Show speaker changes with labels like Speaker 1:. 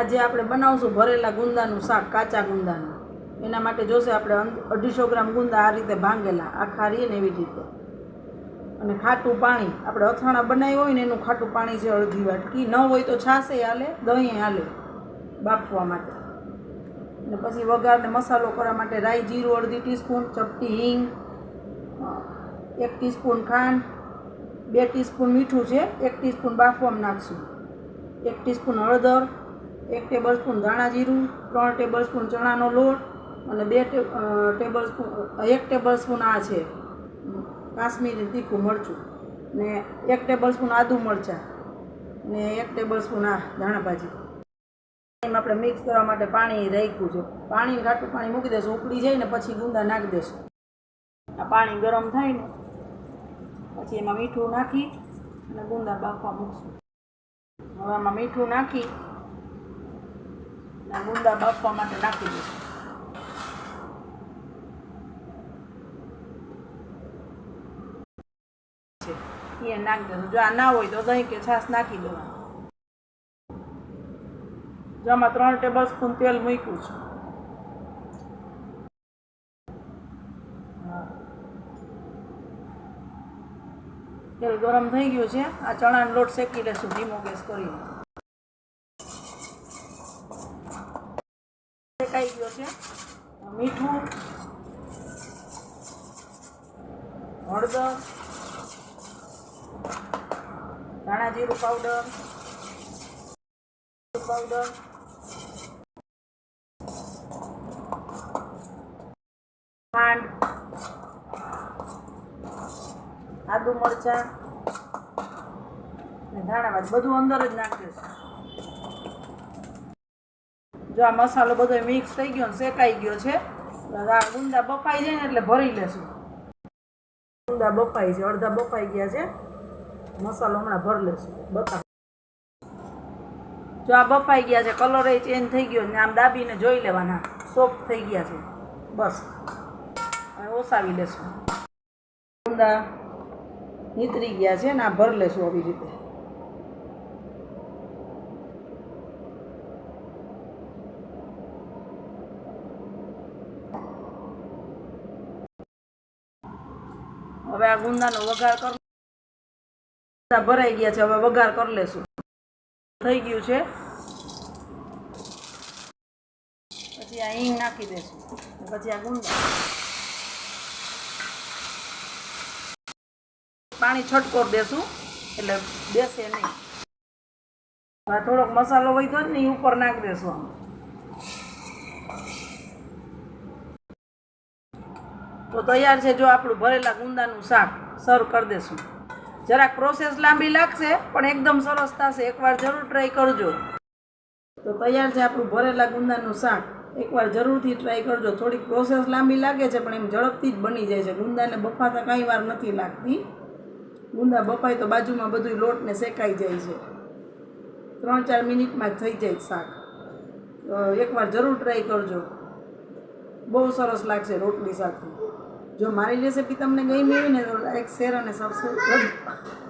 Speaker 1: આજે આપણે બનાવશું ભરેલા ગુંદાનું શાક, કાચા ગુંદાનું. એના માટે જોશે આપણે અઢીસો ગ્રામ ગુંદા આ રીતે ભાંગેલા, આખા રહીએ ને એવી રીતે. અને ખાટું પાણી, આપણે અથાણા બનાવ્યું હોય ને એનું ખાટું પાણી છે અડધી વાટકી. ન હોય તો છાશે હાલે, દહીં હાલે, બાફવા માટે. અને પછી વઘારને મસાલો કરવા માટે રાઈ જીરું, અડધી ટીસ્પૂન, ચપટી હિંગ એક ટીસ્પૂન ખાંડ, બે ટીસ્પૂન મીઠું છે, એક ટીસ્પૂન બાફવામાં નાખશું. એક ટીસ્પૂન હળદર, એક ટેબલ સ્પૂન ધાણા જીરું, ત્રણ ટેબલ સ્પૂન ચણાનો લોટ અને બે ટેબલ સ્પૂન એક ટેબલ સ્પૂન આ છે કાશ્મીરી તીખું મરચું ને એક ટેબલ સ્પૂન આદુ મરચાં ને એક ટેબલ સ્પૂન આ ધાણા ભાજી. એમાં આપણે મિક્સ કરવા માટે પાણી રાખ્યું છે. પાણી ઘાટું પાણી મૂકી દેશું ઉકળી જાય ને પછી ગુંદા નાખી દેશું. આ પાણી ગરમ થાય ને, પછી એમાં મીઠું નાખી અને ગુંદા બાફવા મૂકશું. આમાં મીઠું નાખી. ગુંદા બાફવા માટે નાખી દઈશું એ નાખી દેશું જો આ ના હોય તો દહીં કે છાશ નાખી દેવાનું. જો આમાં ત્રણ ટેબલ સ્પૂન તેલ મૂક્યું છે. તેલ ગરમ થઈ ગયું છે. આ ચણાનો લોટ શેકી લેશું, ધીમો ગેસ કરીને. શેકાઈ ગયો છે. મીઠું, હળદર, ધાણા જીરું પાવડર પાવડર ખાંડ આદુ મરચાં ને ધાણા બધું અંદર જ નાખીશું જો આ મસાલો બધો મિક્સ થઈ ગયો ને શેકાઈ ગયો છે આ ગુંદા બફાઈ જાય ને એટલે ભરી લેશું. ગુંદા બફાઈ છે, અડધા બફાઈ ગયા છે. મસાલો હમણાં ભરી લેશું. બતા જો આ બફાઈ ગયા છે કલર એ ચેન્જ થઈ ગયો ને આમ દાબીને જોઈ લેવાના. સોફ્ટ થઈ ગયા છે. બસ. હવે ઓસાવી લેશું. ગુંદા નીતરી ગયા છે ને આ ભર લેશું આવી રીતે. હવે આ ગુંદાનો વઘાર કર ભરાઈ ગયા છે, હવે વઘાર કરી લેશું. થઈ ગયું છે. પછી આ હિંગ નાખી દેશું. પછી આ ગુંદા. પાણી છટકોર દેશું, એટલે બેસે નહીં. થોડોક મસાલો વધ્યો જ ને એ ઉપર નાખી દેશું આમ. તો તૈયાર છે, જો આપણું ભરેલા ગુંદાનું શાક, સર્વ કરી દેશું. જરાક પ્રોસેસ લાંબી લાગશે, પણ એકદમ સરસ થશે. એકવાર જરૂર ટ્રાય કરજો. તો તૈયાર છે આપણું ભરેલા ગુંદાનું શાક. એકવાર જરૂરથી ટ્રાય કરજો. થોડીક પ્રોસેસ લાંબી લાગે છે, પણ એમ ઝડપથી જ બની જાય છે. ગુંદાને બફાતા કાંઈ વાર નથી લાગતી. ગુંદા બપાય તો બાજુમાં બધું લોટને શેકાઈ જાય છે. ત્રણ ચાર મિનિટમાં થઈ જાય શાક. એકવાર જરૂર ટ્રાય કરજો. બહુ સરસ લાગશે રોટલી સાથે. જો મારી રેસીપી તમને ગમી હોય ને તો લાઈક શેર અને સબસ્ક્રાઈબ કરજો.